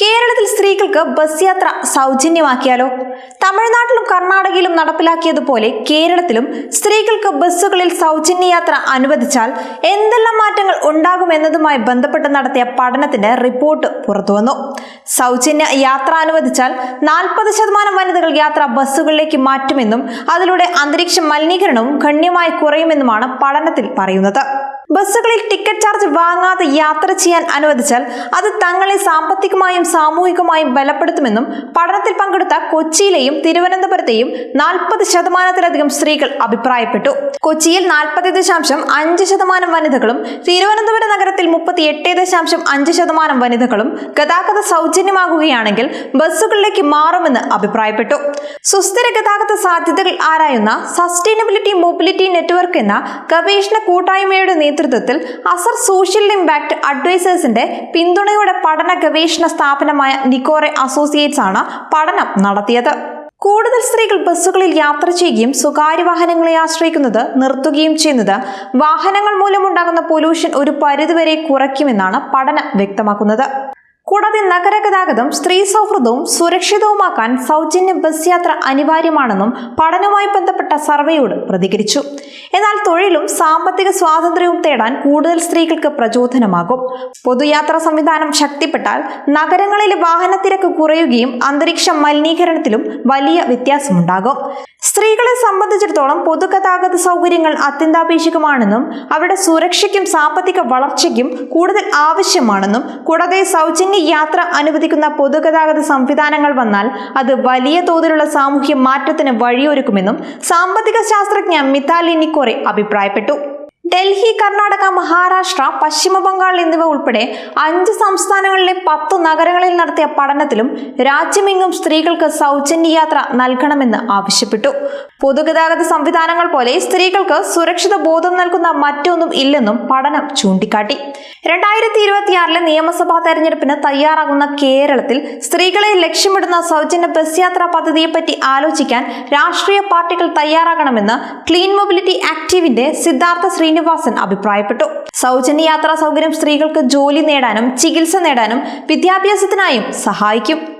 കേരളത്തിൽ സ്ത്രീകൾക്ക് ബസ് യാത്ര സൗജന്യമാക്കിയാലോ? തമിഴ്നാട്ടിലും കർണാടകയിലും നടപ്പിലാക്കിയതുപോലെ കേരളത്തിലും സ്ത്രീകൾക്ക് ബസ്സുകളിൽ സൗജന്യ യാത്ര അനുവദിച്ചാൽ എന്തെല്ലാം മാറ്റങ്ങൾ ഉണ്ടാകുമെന്നതുമായി ബന്ധപ്പെട്ട് നടത്തിയ പഠനത്തിന്റെ റിപ്പോർട്ട് പുറത്തുവന്നു സൗജന്യ യാത്ര അനുവദിച്ചാൽ നാൽപ്പത് ശതമാനം വനിതകൾ യാത്ര ബസ്സുകളിലേക്ക് മാറ്റുമെന്നും അതിലൂടെ അന്തരീക്ഷ മലിനീകരണവും ഗണ്യമായി കുറയുമെന്നുമാണ് പഠനത്തിൽ പറയുന്നത്. ബസ്സുകളിൽ ടിക്കറ്റ് ചാർജ് വാങ്ങാതെ യാത്ര ചെയ്യാൻ അനുവദിച്ചാൽ അത് തങ്ങളെ സാമ്പത്തികമായും സാമൂഹികമായും ബലപ്പെടുത്തുമെന്നും പഠനത്തിൽ പങ്കെടുത്ത കൊച്ചിയിലെയും തിരുവനന്തപുരത്തെയും നാൽപ്പത് ശതമാനത്തിലധികം സ്ത്രീകൾ അഭിപ്രായപ്പെട്ടു. കൊച്ചിയിൽ നാൽപ്പത് ദശാംശം അഞ്ച് ശതമാനം വനിതകളും തിരുവനന്തപുരം നഗരത്തിൽ മുപ്പത്തി എട്ട് ദശാംശം അഞ്ച് ശതമാനം വനിതകളും ഗതാഗത സൗജന്യമാകുകയാണെങ്കിൽ ബസ്സുകളിലേക്ക് മാറുമെന്ന് അഭിപ്രായപ്പെട്ടു. സുസ്ഥിര ഗതാഗത സാധ്യതകൾ ആരായുന്ന സസ്റ്റൈനബിലിറ്റി മൊബിലിറ്റി നെറ്റ്വർക്ക് എന്ന ഗവേഷണ കൂട്ടായ്മയുടെ നേതൃത്വത്തിൽ അസർ സോഷ്യൽ ഇമ്പാക്ട് അഡ്വൈസേഴ്സിന്റെ പിന്തുണയോടെ പഠന ഗവേഷണ സ്ഥാപനമായ നിക്കോറെ അസോസിയേറ്റ്സ് ആണ് പഠനം നടത്തിയത്. കൂടുതൽ സ്ത്രീകൾ ബസ്സുകളിൽ യാത്ര ചെയ്യുകയും സ്വകാര്യ വാഹനങ്ങളെ ആശ്രയിക്കുന്നത് നിർത്തുകയും ചെയ്യുന്നത്. വാഹനങ്ങൾ മൂലമുണ്ടാകുന്ന പൊല്യൂഷൻ ഒരു പരിധിവരെ കുറയ്ക്കുമെന്നാണ് പഠനം വ്യക്തമാക്കുന്നത്. കൂടാതെ നഗരഗതാഗതം സ്ത്രീ സൗഹൃദവും സുരക്ഷിതവുമാക്കാൻ സൗജന്യ ബസ് യാത്ര അനിവാര്യമാണെന്നും പഠനവുമായി ബന്ധപ്പെട്ട സർവേയോട് പ്രതികരിച്ചു. എന്നാൽ തൊഴിലും സാമ്പത്തിക സ്വാതന്ത്ര്യവും തേടാൻ കൂടുതൽ സ്ത്രീകൾക്ക് പ്രചോദനമാകും. പൊതുയാത്രാ സംവിധാനം ശക്തിപ്പെട്ടാൽ നഗരങ്ങളിലെ വാഹനത്തിരക്ക് കുറയുകയും അന്തരീക്ഷ മലിനീകരണത്തിലും വലിയ വ്യത്യാസമുണ്ടാകും. സ്ത്രീകളെ സംബന്ധിച്ചിടത്തോളം പൊതുഗതാഗത സൗകര്യങ്ങൾ അത്യന്താപേക്ഷികമാണെന്നും അവരുടെ സുരക്ഷയ്ക്കും സാമ്പത്തിക വളർച്ചയ്ക്കും കൂടുതൽ ആവശ്യമാണെന്നും കൂടാതെ സൗജന്യ യാത്ര അനുവദിക്കുന്ന പൊതുഗതാഗത സംവിധാനങ്ങൾ വന്നാൽ അത് വലിയ തോതിലുള്ള സാമൂഹ്യ മാറ്റത്തിന് വഴിയൊരുക്കുമെന്നും സാമ്പത്തിക ശാസ്ത്രജ്ഞ മിതാലി നിക്കോറെ അഭിപ്രായപ്പെട്ടു. ഡൽഹി കർണാടക മഹാരാഷ്ട്ര പശ്ചിമ ബംഗാൾ എന്നിവ ഉൾപ്പെടെ അഞ്ച് സംസ്ഥാനങ്ങളിലെ പത്തു നഗരങ്ങളിൽ നടത്തിയ പഠനത്തിലും രാജ്യമെങ്ങും സ്ത്രീകൾക്ക് സൗജന്യ യാത്ര നൽകണമെന്ന് ആവശ്യപ്പെട്ടു. പൊതുഗതാഗത സംവിധാനങ്ങൾ പോലെ സ്ത്രീകൾക്ക് സുരക്ഷിത ബോധം നൽകുന്ന മറ്റൊന്നും ഇല്ലെന്നും പഠനം ചൂണ്ടിക്കാട്ടി. രണ്ടായിരത്തി ഇരുപത്തിയാറിലെ നിയമസഭാ തെരഞ്ഞെടുപ്പിന് തയ്യാറാകുന്ന കേരളത്തിൽ സ്ത്രീകളെ ലക്ഷ്യമിടുന്ന സൗജന്യ ബസ് യാത്രാ പദ്ധതിയെപ്പറ്റി ആലോചിക്കാൻ രാഷ്ട്രീയ പാർട്ടികൾ തയ്യാറാകണമെന്ന് ക്ലീൻ മൊബിലിറ്റി ആക്റ്റീവിന്റെ സിദ്ധാർത്ഥ ശ്രീനിവാസൻ അഭിപ്രായപ്പെട്ടു. സൗജന്യ യാത്രാ സൗകര്യം സ്ത്രീകൾക്ക് ജോലി നേടാനും ചികിത്സ നേടാനും വിദ്യാഭ്യാസത്തിനായും സഹായിക്കും.